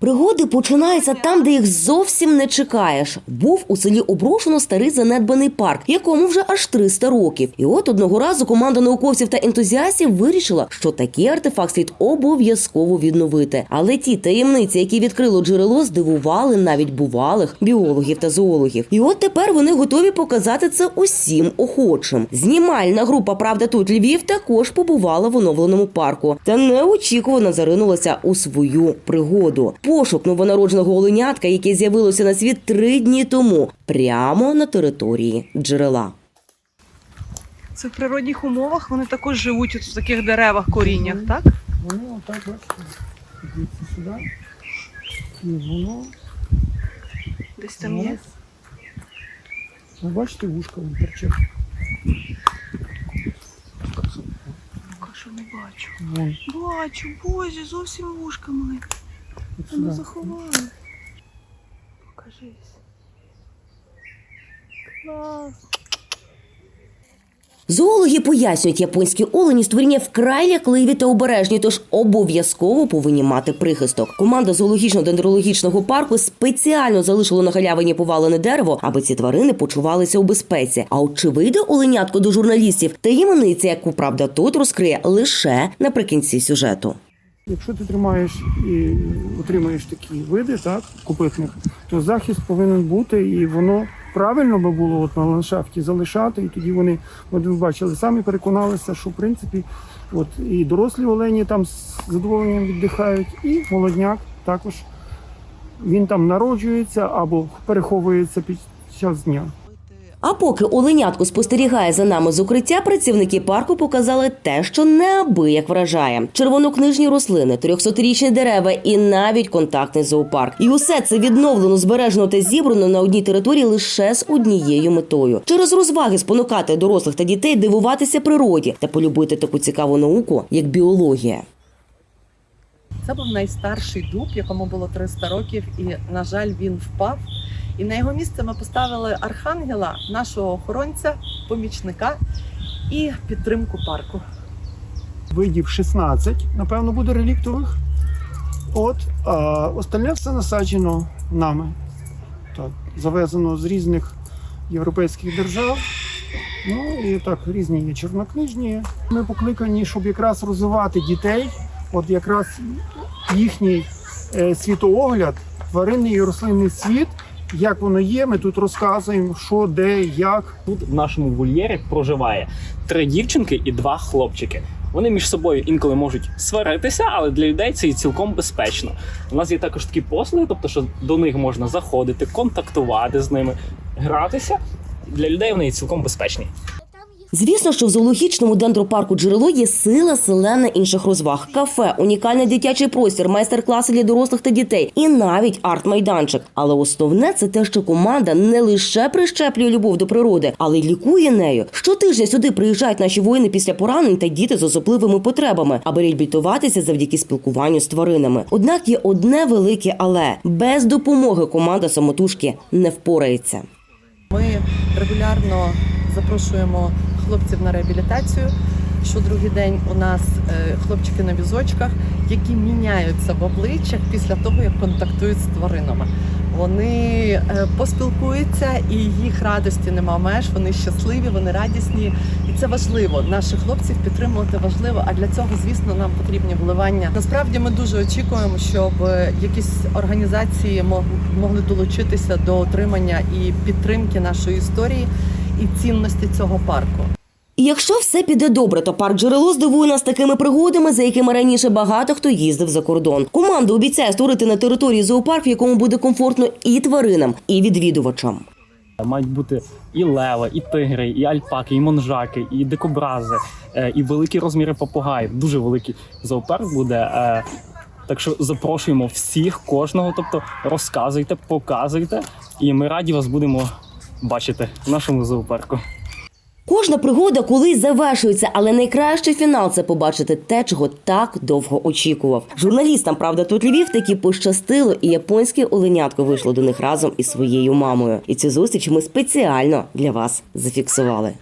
Пригоди починаються там, де їх зовсім не чекаєш. Був у селі Оброшено старий занедбаний парк, якому вже аж 300 років. І от одного разу команда науковців та ентузіастів вирішила, що такий артефакт слід обов'язково відновити. Але ті таємниці, які відкрило джерело, здивували навіть бувалих біологів та зоологів. І от тепер вони готові показати це усім охочим. Знімальна група Правда тут Львів також побувала в оновленому парку та неочікувано заринулася у свою пригоду. Пошук новонародженого оленятка, яке з'явилося на світ три дні тому, прямо на території джерела. Це в природних умовах вони також живуть в таких деревах, коріннях, так? Воно отак, бачите, дивіться сюди. І воно. Десь там є. Ви бачите, вушка вон торчить. Поки що не бачу. Вон, Бачу, боже, зовсім вушка маленька. От Вона сюди. Покажись. Клас. Зоологи пояснюють, японські олені створіння вкрай лякливі та обережні, тож обов'язково повинні мати прихисток. Команда зоологічно-дендрологічного парку спеціально залишила на галявині повалене дерево, аби ці тварини почувалися у безпеці. А от чи вийде оленятко до журналістів, таємниця, яку правда тут розкриє лише наприкінці сюжету. Якщо ти тримаєш і отримуєш такі види, так, купитних, то захист повинен бути, і воно правильно би було от на ландшафті залишати, і тоді вони, от бачили, самі переконалися, що в принципі от і дорослі олені там з задоволенням віддихають, і молодняк також він там народжується або переховується під час дня. А поки оленятко спостерігає за нами з укриття, працівники парку показали те, що неабияк вражає: червонокнижні рослини, 300-річні дерева і навіть контактний зоопарк. І усе це відновлено, збережено та зібрано на одній території лише з однією метою через розваги спонукати дорослих та дітей дивуватися природі та полюбити таку цікаву науку, як біологія. Це був найстарший дуб, якому було 300 років, і, на жаль, він впав. І на його місце ми поставили архангела, нашого охоронця, помічника і підтримку парку. видів 16, напевно, буде реліктових. От, а остальне все насаджено нами. Так, завезено з різних європейських держав. Ну і так, різні є чорнокнижні. Ми покликані, щоб якраз розвивати дітей, от якраз їхній е, світоогляд, тваринний і рослинний світ, як воно є, ми тут розказуємо, що, де, як. Тут в нашому вольєрі проживає три дівчинки і два хлопчики. Вони між собою інколи можуть сваритися, але для людей це і цілком безпечно. У нас є також такі послуги, тобто, що до них можна заходити, контактувати з ними, гратися. Для людей вони є цілком безпечні. Звісно, що в зоологічному дендропарку джерело є сила селена інших розваг, кафе, унікальний дитячий простір, майстер-класи для дорослих та дітей і навіть арт-майданчик. Але основне це те, що команда не лише прищеплює любов до природи, але й лікує нею. Щотижня сюди приїжджають наші воїни після поранень та діти з особливими потребами, аби реабілітуватися завдяки спілкуванню з тваринами. Однак є одне велике але без допомоги команда самотужки не впорається. Ми регулярно запрошуємо хлопців на реабілітацію. Щодругий день у нас е, хлопчики на візочках, які міняються в обличчях після того, як контактують з тваринами. Вони е, поспілкуються і їх радості нема меж. Вони щасливі, вони радісні, і це важливо. Наших хлопців підтримувати важливо. А для цього, звісно, нам потрібні вливання. Насправді ми дуже очікуємо, щоб е, якісь організації мог- могли долучитися до отримання і підтримки нашої історії і цінності цього парку. Якщо все піде добре, то парк джерело здивує нас такими пригодами, за якими раніше багато хто їздив за кордон. Команда обіцяє створити на території зоопарк, в якому буде комфортно і тваринам, і відвідувачам. Мають бути і леви, і тигри, і альпаки, і монжаки, і дикобрази, е, і великі розміри попугаїв. Дуже великий зоопарк буде. е, Так що запрошуємо всіх, кожного. Тобто розказуйте, показуйте, і ми раді вас будемо бачити в нашому зоопарку. Кожна пригода колись завершується, але найкращий фінал це побачити те, чого так довго очікував. Журналістам, правда, тут Львів таки пощастило, і японське оленятко вийшло до них разом із своєю мамою. І цю зустріч ми спеціально для вас зафіксували.